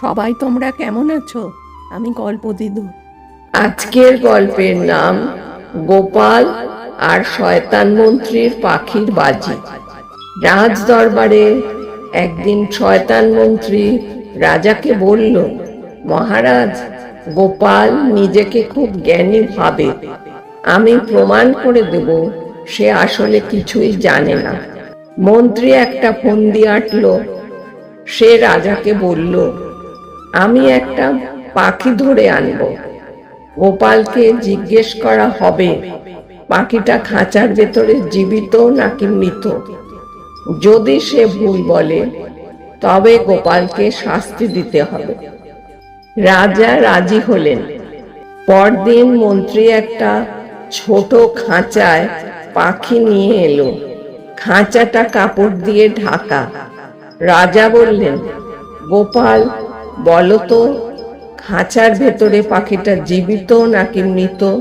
সবাই তোমরা কেমন আছো? আমি গল্প দিদু। আজকের গল্পের নাম গোপাল আর শয়তান মন্ত্রীর পাখির বাজি। রাজ দরবারে একদিন শয়তান মন্ত্রী রাজাকে বলল, মহারাজ, গোপাল নিজেকে খুব জ্ঞানী ভাবে। আমি প্রমাণ করে দেব, সে আসলে কিছুই জানে না। মন্ত্রী একটা ফন্দি আটলো। সে রাজাকে বলল আমি একটা পাখি ধরে আনব। গোপালকে জিজ্ঞেস করা হবে, পাখিটা খাঁচার ভেতরে জীবিত নাকি মৃত? যদি সে ভুল বলে, তবে গোপালকে শাস্তি দিতে হবে। রাজা রাজি হলেন। পরদিন মন্ত্রী একটা ছোট খাঁচায় পাখি নিয়ে এলো। খাঁচাটা কাপড় দিয়ে ঢাকা। রাজা বললেন, গোপাল বলো তো, খাঁচার ভেতরে পাখিটা জীবিত নাকি মৃত?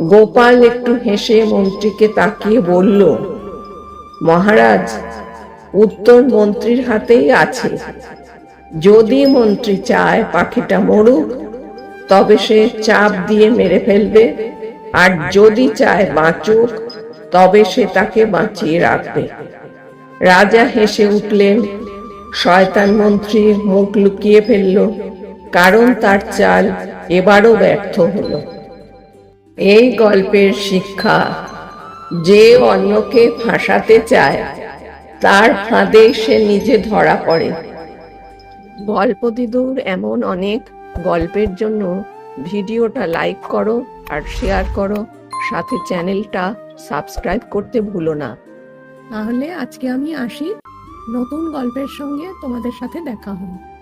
গোপাল একটু হেসে মন্ত্রীকে তাকিয়ে বলল, মহারাজ, উত্তর মন্ত্রীর হাতেই আছে। যদি মন্ত্রী চায় পাখিটা মরুক, তবে সে চাপ দিয়ে মেরে ফেলবে। আর যদি চায় বাঁচুক, তবে সে তাকে বাঁচিয়ে রাখবে। রাজা হেসে উঠলেন শয়তান মন্ত্রী মুখ লুকিয়ে ফেলল, কারণ তার চাল এবারও ব্যর্থ হলো। এই গল্পের শিক্ষা, যে অন্যকে ফাঁসাতে চায়, তার ফাঁদে সে নিজে ধরা পড়ে। গল্প দিদুর, এমন অনেক গল্পের জন্য ভিডিওটা লাইক করো আর শেয়ার করো, সাথে চ্যানেলটা সাবস্ক্রাইব করতে ভুলো না। তাহলে আজকে আমি আসি। নতুন গল্পের সঙ্গে তোমাদের সাথে দেখা হবে